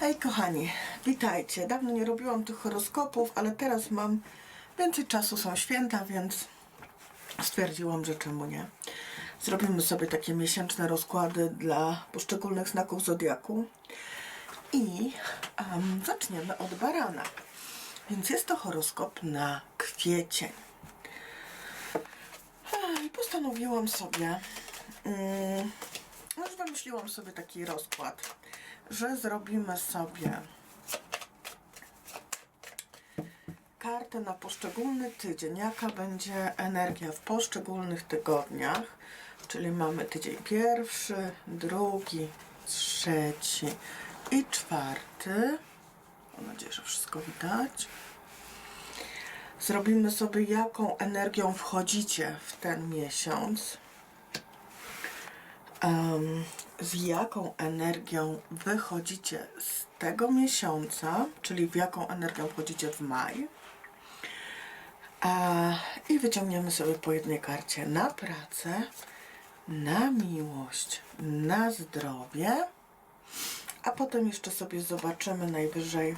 Hej kochani, witajcie. Dawno nie robiłam tych horoskopów, ale teraz mam więcej czasu, są święta, więc stwierdziłam, że czemu nie. Zrobimy sobie takie miesięczne rozkłady dla poszczególnych znaków zodiaku. I em, zaczniemy od barana. Więc jest to horoskop na kwiecień. I postanowiłam sobie, mm, no już wymyśliłam sobie taki rozkład, że zrobimy sobie kartę na poszczególny tydzień, jaka będzie energia w poszczególnych tygodniach, czyli mamy tydzień pierwszy, drugi, trzeci i czwarty. Mam nadzieję, że wszystko widać. Zrobimy sobie, jaką energią wchodzicie w ten miesiąc. Em, z jaką energią wychodzicie z tego miesiąca, czyli w jaką energią wchodzicie w maj. I wyciągniemy sobie po jednej karcie na pracę, na miłość, na zdrowie, a potem jeszcze sobie zobaczymy najwyżej,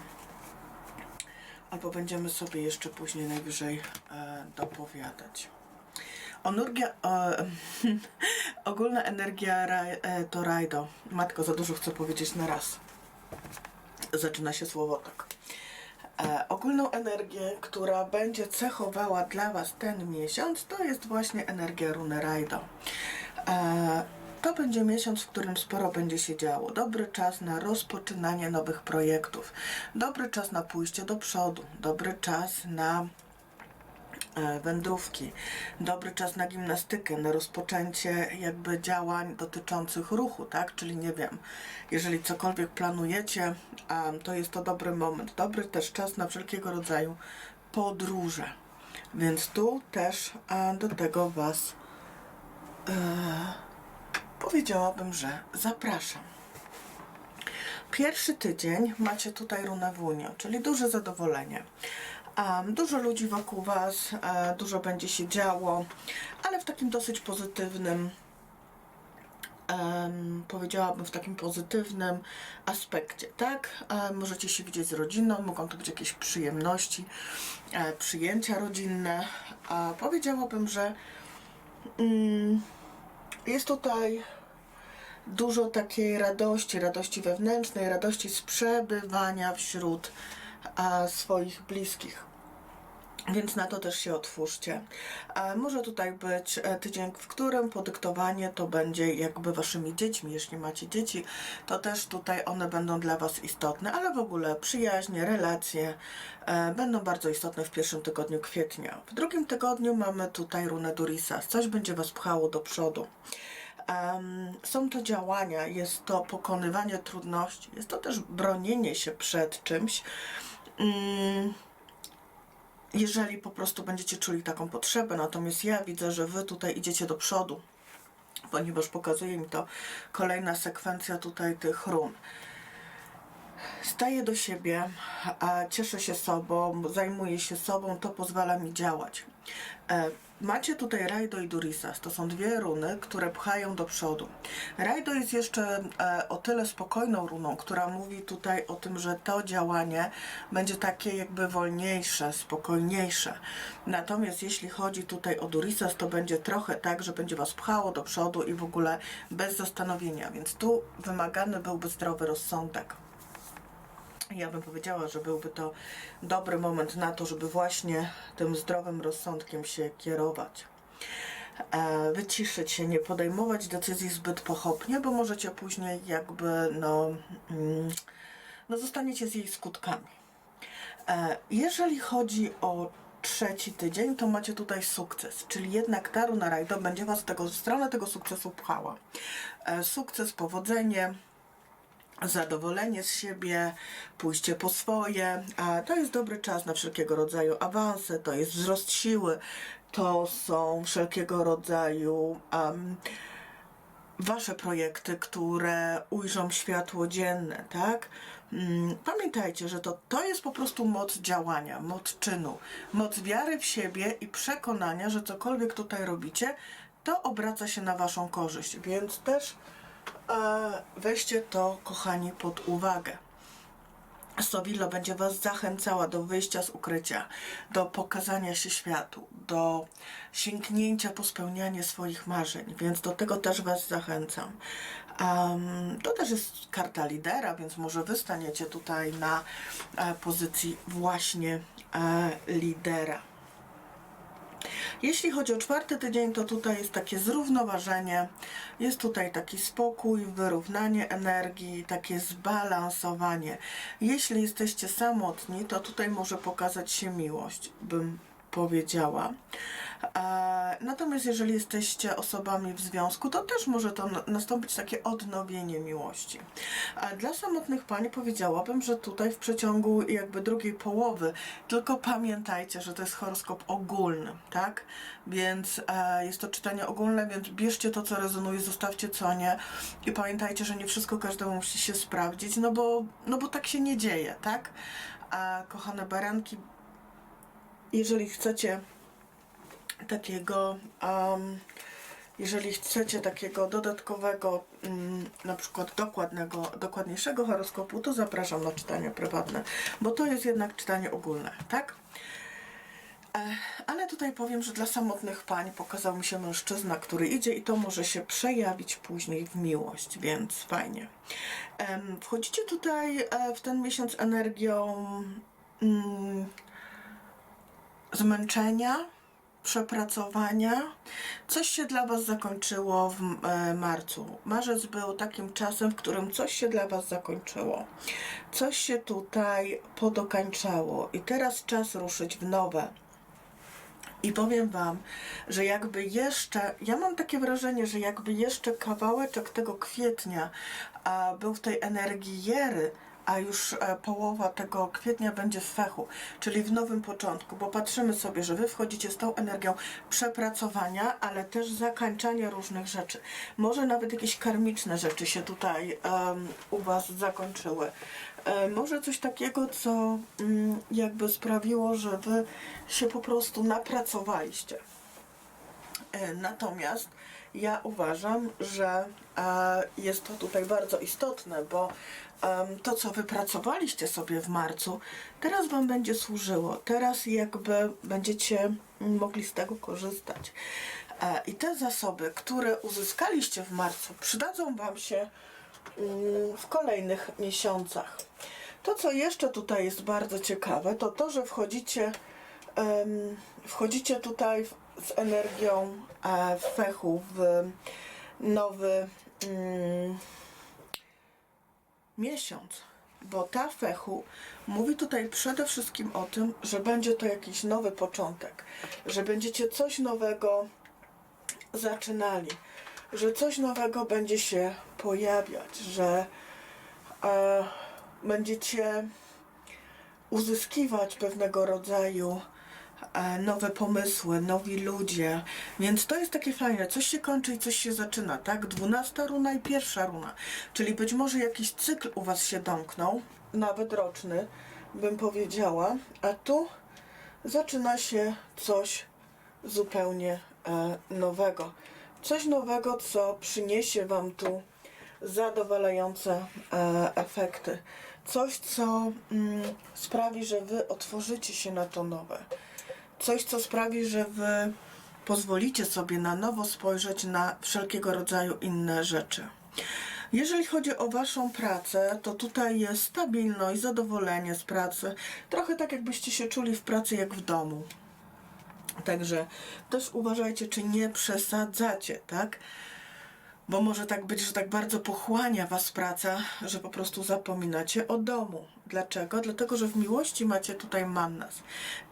albo będziemy sobie jeszcze później najwyżej e, dopowiadać. Onurgia, e, ogólna energia raj, e, to rajdo. Matko, za dużo chcę powiedzieć na raz. Zaczyna się słowo tak. E, ogólną energię, która będzie cechowała dla Was ten miesiąc, to jest właśnie energia runy rajdo. E, to będzie miesiąc, w którym sporo będzie się działo. Dobry czas na rozpoczynanie nowych projektów. Dobry czas na pójście do przodu. Dobry czas na wędrówki, dobry czas na gimnastykę, na rozpoczęcie jakby działań dotyczących ruchu, tak? Czyli nie wiem, jeżeli cokolwiek planujecie, to jest to dobry moment, dobry też czas na wszelkiego rodzaju podróże. Więc tu też do tego Was e, powiedziałabym, że zapraszam. Pierwszy tydzień macie tutaj runę wunio, czyli duże zadowolenie. Dużo ludzi wokół Was, e, dużo będzie się działo, ale w takim dosyć pozytywnym, powiedziałabym w takim pozytywnym aspekcie, tak? E, możecie się widzieć z rodziną, mogą to być jakieś przyjemności, e, przyjęcia rodzinne. Powiedziałabym, że mm, jest tutaj dużo takiej radości, radości wewnętrznej, radości z przebywania wśród a, swoich bliskich. Więc na to też się otwórzcie. E, może tutaj być e, tydzień, w którym podyktowanie to będzie jakby waszymi dziećmi. Jeśli macie dzieci, to też tutaj one będą dla was istotne, ale w ogóle przyjaźnie, relacje e, będą bardzo istotne w pierwszym tygodniu kwietnia. W drugim tygodniu mamy tutaj runę Durisa. Coś będzie was pchało do przodu. Em, są to działania, jest to pokonywanie trudności, jest to też bronienie się przed czymś. Mm, jeżeli po prostu będziecie czuli taką potrzebę, natomiast ja widzę, że wy tutaj idziecie do przodu, ponieważ pokazuje mi to kolejna sekwencja tutaj tych run. Staję do siebie, cieszę się sobą, zajmuję się sobą, to pozwala mi działać. E, macie tutaj Rajdo i Durisas. To są dwie runy, które pchają do przodu. Rajdo jest jeszcze e, o tyle spokojną runą, która mówi tutaj o tym, że to działanie będzie takie jakby wolniejsze, spokojniejsze. Natomiast jeśli chodzi tutaj o Durisas, to będzie trochę tak, że będzie was pchało do przodu i w ogóle bez zastanowienia. Więc tu wymagany byłby zdrowy rozsądek. Ja bym powiedziała, że byłby to dobry moment na to, żeby właśnie tym zdrowym rozsądkiem się kierować. E, wyciszyć się, nie podejmować decyzji zbyt pochopnie, bo możecie później jakby, no, mm, no zostaniecie z jej skutkami. E, jeżeli chodzi o trzeci tydzień, to macie tutaj sukces, czyli jednak ta runa rajdo będzie Was tego, w stronę tego sukcesu pchała. E, sukces, powodzenie, zadowolenie z siebie, pójście po swoje, to jest dobry czas na wszelkiego rodzaju awanse, to jest wzrost siły, to są wszelkiego rodzaju um, wasze projekty, które ujrzą światło dzienne, tak? Mm, Pamiętajcie, że to, to jest po prostu moc działania, moc czynu, moc wiary w siebie i przekonania, że cokolwiek tutaj robicie, to obraca się na waszą korzyść, więc też weźcie to, kochani, pod uwagę. Sowilo będzie Was zachęcała do wyjścia z ukrycia, do pokazania się światu, do sięgnięcia po spełnianie swoich marzeń, więc do tego też Was zachęcam. Em, to też jest karta lidera, więc może Wy staniecie tutaj na e, pozycji właśnie e, lidera. Jeśli chodzi o czwarty tydzień, to tutaj jest takie zrównoważenie, jest tutaj taki spokój, wyrównanie energii, takie zbalansowanie. Jeśli jesteście samotni, to tutaj może pokazać się miłość, bym powiedziała. E, Natomiast jeżeli jesteście osobami w związku, to też może to na- nastąpić takie odnowienie miłości. Dla samotnych pań powiedziałabym, że tutaj w przeciągu jakby drugiej połowy, tylko pamiętajcie, że to jest horoskop ogólny, tak? Więc e, jest to czytanie ogólne, więc bierzcie to, co rezonuje, zostawcie co nie i pamiętajcie, że nie wszystko każdemu musi się sprawdzić, no bo, no bo tak się nie dzieje, tak? A kochane baranki, jeżeli chcecie takiego, um, jeżeli chcecie takiego dodatkowego, mm, na przykład dokładnego, dokładniejszego horoskopu, to zapraszam na czytanie prywatne, bo to jest jednak czytanie ogólne, tak? E, Ale tutaj powiem, że dla samotnych pań pokazał mi się mężczyzna, który idzie i to może się przejawić później w miłość, więc fajnie. Wchodzicie tutaj e, w ten miesiąc energią mm, zmęczenia, przepracowania. Coś się dla Was zakończyło w e, marcu. Marzec był takim czasem, w którym coś się dla Was zakończyło. Coś się tutaj podokańczało i teraz czas ruszyć w nowe. I powiem Wam, że jakby jeszcze, ja mam takie wrażenie, że jakby jeszcze kawałeczek tego kwietnia a, był w tej energii jery, a już e, połowa tego kwietnia będzie w fechu, czyli w nowym początku, bo patrzymy sobie, że Wy wchodzicie z tą energią przepracowania, ale też zakańczania różnych rzeczy. Może nawet jakieś karmiczne rzeczy się tutaj em, u Was zakończyły. E, może coś takiego, co mm, jakby sprawiło, że Wy się po prostu napracowaliście. E, Natomiast ja uważam, że e, jest to tutaj bardzo istotne, bo to, co wypracowaliście sobie w marcu, teraz Wam będzie służyło. Teraz jakby będziecie mogli z tego korzystać. E, I te zasoby, które uzyskaliście w marcu, przydadzą Wam się mm, w kolejnych miesiącach. To, co jeszcze tutaj jest bardzo ciekawe, to to, że wchodzicie, wchodzicie tutaj w, z energią e, fechu w nowy mm, miesiąc. Bo ta fechu mówi tutaj przede wszystkim o tym, że będzie to jakiś nowy początek, że będziecie coś nowego zaczynali, że coś nowego będzie się pojawiać, że e, będziecie uzyskiwać pewnego rodzaju nowe pomysły, nowi ludzie. Więc to jest takie fajne. Coś się kończy i coś się zaczyna, tak? Dwunasta runa i pierwsza runa. Czyli być może jakiś cykl u Was się domknął, nawet roczny, bym powiedziała. A tu zaczyna się coś zupełnie e, nowego. Coś nowego, co przyniesie Wam tu zadowalające e, efekty. Coś, co mm, sprawi, że Wy otworzycie się na to nowe. Coś, co sprawi, że Wy pozwolicie sobie na nowo spojrzeć na wszelkiego rodzaju inne rzeczy. Jeżeli chodzi o Waszą pracę, to tutaj jest stabilność, zadowolenie z pracy. Trochę tak, jakbyście się czuli w pracy jak w domu. Także też uważajcie, czy nie przesadzacie, tak? Bo może tak być, że tak bardzo pochłania Was praca, że po prostu zapominacie o domu. Dlaczego? Dlatego, że w miłości macie tutaj mannas.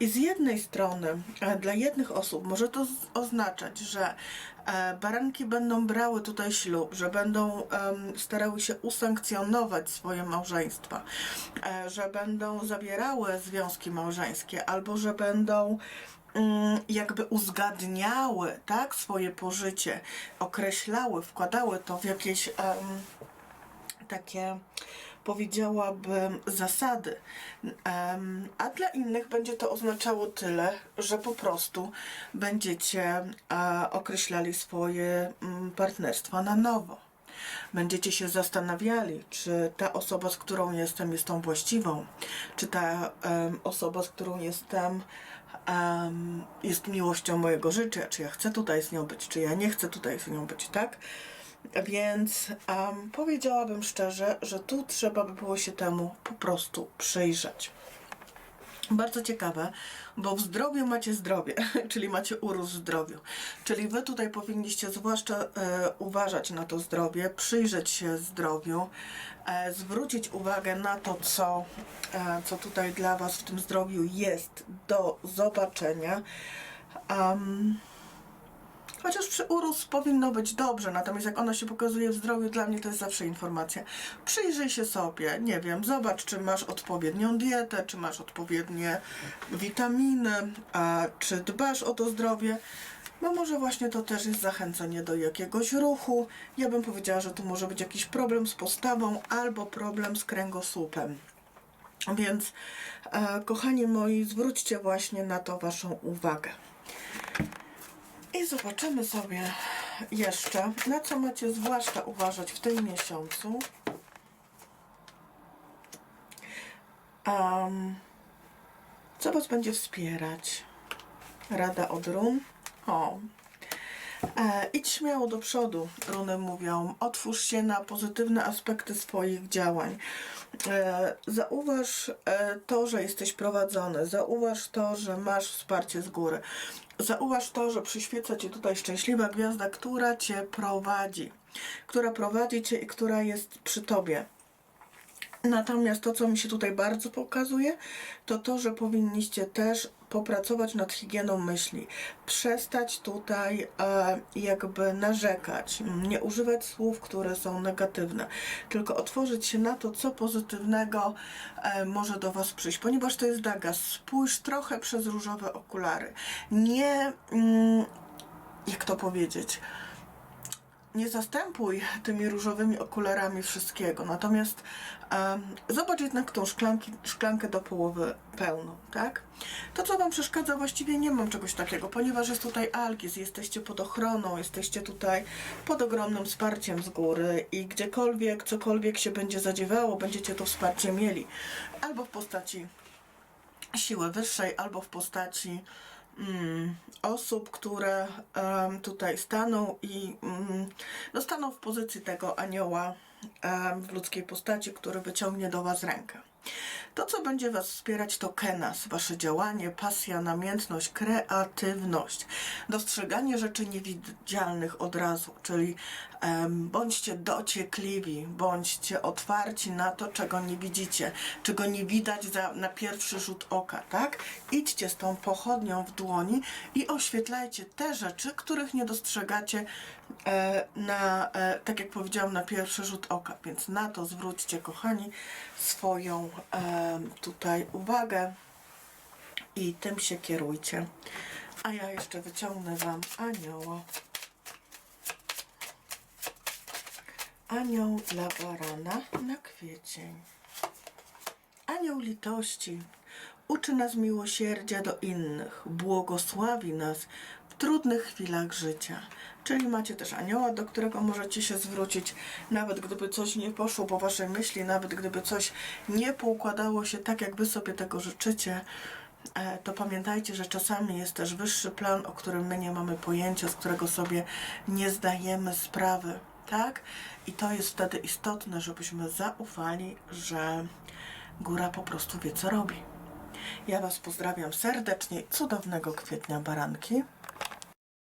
I z jednej strony e, dla jednych osób może to oznaczać, że e, baranki będą brały tutaj ślub, że będą starały się usankcjonować swoje małżeństwa, e, że będą zawierały związki małżeńskie, albo że będą jakby uzgadniały tak, swoje pożycie, określały, wkładały to w jakieś em, takie powiedziałabym zasady. Em, a dla innych będzie to oznaczało tyle, że po prostu będziecie e, określali swoje mm, partnerstwa na nowo. Będziecie się zastanawiali, czy ta osoba, z którą jestem, jest tą właściwą, czy ta em, osoba, z którą jestem, em, jest miłością mojego życia, czy ja chcę tutaj z nią być, czy ja nie chcę tutaj z nią być, tak? Więc em, powiedziałabym szczerze, że tu trzeba by było się temu po prostu przyjrzeć. Bardzo ciekawe, bo w zdrowiu macie zdrowie, czyli macie urósł zdrowiu. Czyli wy tutaj powinniście zwłaszcza e, uważać na to zdrowie, przyjrzeć się zdrowiu, zwrócić uwagę na to, co, e, co tutaj dla was w tym zdrowiu jest do zobaczenia. Am, Chociaż przy urósł powinno być dobrze, natomiast jak ono się pokazuje w zdrowiu, dla mnie to jest zawsze informacja. Przyjrzyj się sobie, nie wiem, zobacz, czy masz odpowiednią dietę, czy masz odpowiednie witaminy, a czy dbasz o to zdrowie. No może właśnie to też jest zachęcenie do jakiegoś ruchu. Ja bym powiedziała, że tu może być jakiś problem z postawą albo problem z kręgosłupem. Więc, e, kochani moi, zwróćcie właśnie na to Waszą uwagę. I zobaczymy sobie jeszcze, na co macie zwłaszcza uważać w tym miesiącu. Um, co Was będzie wspierać? Rada od run. O. E, idź śmiało do przodu, runy mówią. Otwórz się na pozytywne aspekty swoich działań. E, zauważ e, to, że jesteś prowadzony. Zauważ to, że masz wsparcie z góry. Zauważ to, że przyświeca Ci tutaj szczęśliwa gwiazda, która Cię prowadzi. Która prowadzi Cię i która jest przy Tobie. Natomiast to, co mi się tutaj bardzo pokazuje, to to, że powinniście też popracować nad higieną myśli. Przestać tutaj e, jakby narzekać, nie używać słów, które są negatywne, tylko otworzyć się na to, co pozytywnego e, może do Was przyjść, ponieważ to jest daga. Spójrz trochę przez różowe okulary. Nie, mm, jak to powiedzieć, nie zastępuj tymi różowymi okularami wszystkiego, natomiast em, zobacz jednak tą szklanki, szklankę do połowy pełną, tak? To, co Wam przeszkadza, właściwie nie mam czegoś takiego, ponieważ jest tutaj Algis, jesteście pod ochroną, jesteście tutaj pod ogromnym wsparciem z góry i gdziekolwiek, cokolwiek się będzie zadziewało, będziecie to wsparcie mieli. Albo w postaci siły wyższej, albo w postaci mm, osób, które em, tutaj staną i mm, no, staną w pozycji tego anioła em, w ludzkiej postaci, który wyciągnie do Was rękę. To, co będzie Was wspierać, to kenas, Wasze działanie, pasja, namiętność, kreatywność, dostrzeganie rzeczy niewidzialnych od razu, czyli em, bądźcie dociekliwi, bądźcie otwarci na to, czego nie widzicie, czego nie widać za, na pierwszy rzut oka, tak? Idźcie z tą pochodnią w dłoni i oświetlajcie te rzeczy, których nie dostrzegacie na, e, tak jak powiedziałam, na pierwszy rzut oka. Więc na to zwróćcie, kochani, swoją e, tutaj uwagę i tym się kierujcie. A ja jeszcze wyciągnę Wam anioła. Anioł dla barana na kwiecień. Anioł litości uczy nas miłosierdzia do innych, błogosławi nas trudnych chwilach życia. Czyli macie też anioła, do którego możecie się zwrócić, nawet gdyby coś nie poszło po waszej myśli, nawet gdyby coś nie poukładało się tak, jak wy sobie tego życzycie. e, To pamiętajcie, że czasami jest też wyższy plan, o którym my nie mamy pojęcia, z którego sobie nie zdajemy sprawy, tak? I to jest wtedy istotne, żebyśmy zaufali, że góra po prostu wie, co robi. Ja Was pozdrawiam serdecznie. Cudownego kwietnia baranki.